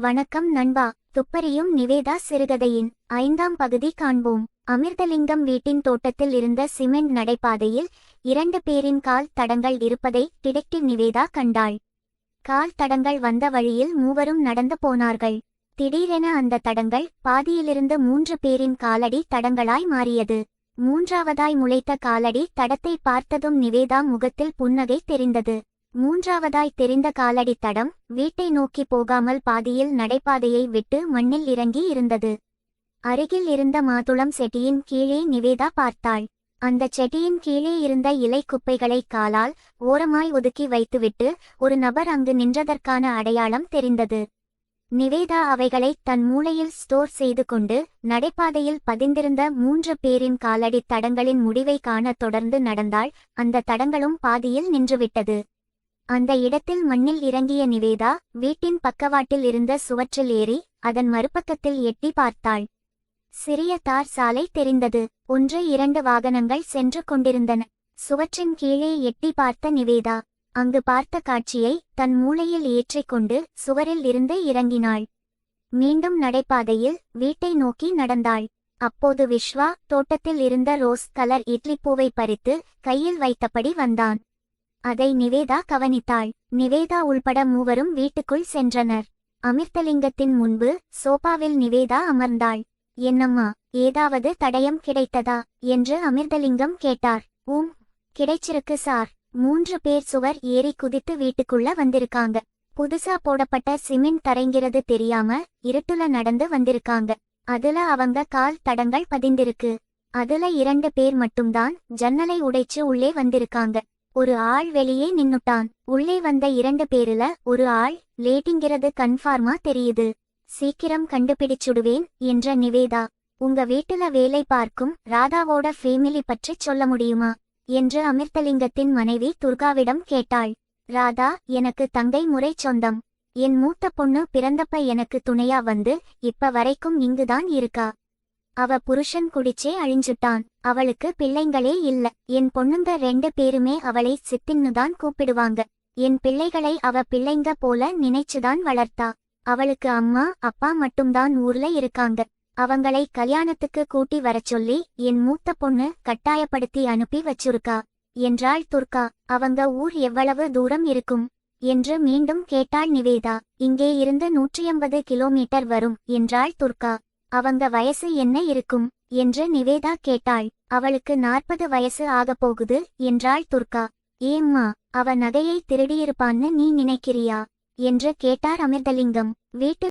வணக்கம் நண்பா. துப்பறியும் நிவேதா சிறுகதையின் ஐந்தாம் பகுதி காண்போம். அமிர்தலிங்கம் வீட்டின் தோட்டத்தில் இருந்த சிமெண்ட் நடைபாதையில் இரண்டு பேரின் கால் தடங்கள் இருப்பதை டிடெக்டிவ் நிவேதா கண்டாள். கால் தடங்கள் வந்த வழியில் மூவரும் நடந்து போனார்கள். திடீரென அந்த தடங்கள் பாதியிலிருந்து மூன்று பேரின் காலடி தடங்களாய் மாறியது. மூன்றாவதாய் முளைத்த காலடி தடத்தை பார்த்ததும் நிவேதா முகத்தில் புன்னகை தெரிந்தது. மூன்றாவதாய் தெரிந்த காலடி தடம் வீட்டை நோக்கி போகாமல் பாதியில் நடைபாதையை விட்டு மண்ணில் இறங்கி இருந்தது. அருகில் இருந்த மாதுளம் செடியின் கீழே நிவேதா பார்த்தாள். அந்த செடியின் கீழே இருந்த இலை குப்பைகளை காலால் ஓரமாய் ஒதுக்கி வைத்துவிட்டு ஒரு நபர் அங்கு நின்றதற்கான அடையாளம் தெரிந்தது. நிவேதா அவைகளை தன் மூளையில் ஸ்டோர் செய்து கொண்டு நடைபாதையில் பதிந்திருந்த மூன்று பேரின் காலடி தடங்களின் முடிவை காண தொடர்ந்து நடந்தாள். அந்த தடங்களும் பாதியில் நின்றுவிட்டது. அந்த இடத்தில் மண்ணில் இறங்கிய நிவேதா வீட்டின் பக்கவாட்டில் இருந்த சுவற்றில் ஏறி அதன் மறுபக்கத்தில் எட்டி பார்த்தாள். சிறிய தார் சாலை தெரிந்தது. ஒன்று இரண்டு வாகனங்கள் சென்று கொண்டிருந்தன. சுவற்றின் கீழே எட்டி பார்த்த நிவேதா அங்கு பார்த்த காட்சியை தன் மூளையில் ஏற்றிக்கொண்டு சுவரில் இருந்து இறங்கினாள். மீண்டும் நடைபாதையில் வீட்டை நோக்கி நடந்தாள். அப்போது விஸ்வா தோட்டத்தில் இருந்த ரோஸ் கலர் இட்லிப்பூவை பறித்து கையில் வைத்தபடி வந்தான். அதை நிவேதா கவனித்தாள். நிவேதா உள்பட மூவரும் வீட்டுக்குள் சென்றனர். அமிர்தலிங்கத்தின் முன்பு சோபாவில் நிவேதா அமர்ந்தாள். என்னம்மா ஏதாவது தடயம் கிடைத்ததா? என்று அமிர்தலிங்கம் கேட்டார். ஊம் கிடைச்சிருக்கு சார். மூன்று பேர் சுவர் ஏறி குதித்து வீட்டுக்குள்ள வந்திருக்காங்க. புதுசா போடப்பட்ட சிமெண்ட் தரைங்கிறது தெரியாம இருட்டுல நடந்து வந்திருக்காங்க. அதுல அவங்க கால் தடங்கள் பதிந்திருக்கு. அதுல இரண்டு பேர் மட்டும்தான் ஜன்னலை உடைச்சு உள்ளே வந்திருக்காங்க. ஒரு ஆள் வெளியே நின்னுட்டான். உள்ளே வந்த இரண்டு பேருல ஒரு ஆள் லேட்டிங்கிறது கன்ஃபார்மா தெரியுது. சீக்கிரம் கண்டுபிடிச்சுடுவேன் என்ற நிவேதா. உங்க வீட்டுல வேலை பார்க்கும் ராதாவோட ஃபேமிலி பற்றி சொல்ல முடியுமா? என்று அமிர்தலிங்கத்தின் மனைவி துர்காவிடம் கேட்டாள். ராதா எனக்கு தங்கை முறை சொந்தம். என் மூத்த பொண்ணு பிறந்தப்ப எனக்கு துணையா வந்து இப்ப வரைக்கும் இங்குதான் இருக்கா? அவ புருஷன் குடிச்சே அழிஞ்சுட்டான். அவளுக்கு பிள்ளைங்களே இல்ல. என் பொண்ணுங்க ரெண்டு பேருமே அவளை சித்தின்னுதான் கூப்பிடுவாங்க. என் பிள்ளைகளை அவ பிள்ளைங்க போல நினைச்சுதான் வளர்த்தா. அவளுக்கு அம்மா அப்பா மட்டும்தான் ஊர்ல இருக்காங்க. அவங்களை கல்யாணத்துக்கு கூட்டி வரச் சொல்லி என் மூத்த பொண்ணு கட்டாயப்படுத்தி அனுப்பி வச்சிருக்கா. என்றாள் துர்கா. அவங்க ஊர் எவ்வளவு தூரம் இருக்கும்? என்று மீண்டும் கேட்டாள் நிவேதா. இங்கே இருந்து நூற்றி எண்பது கிலோமீட்டர் வரும் என்றாள் துர்கா. அவங்க வயசு என்ன இருக்கும்? என்று நிவேதா கேட்டாள். அவளுக்கு நாற்பது வயசு ஆகப் போகுது என்றாள் துர்கா. ஏம்மா அவ நகையை திருடியிருப்பான்னு நீ நினைக்கிறியா? என்று கேட்டார் அமிர்தலிங்கம். வீட்டு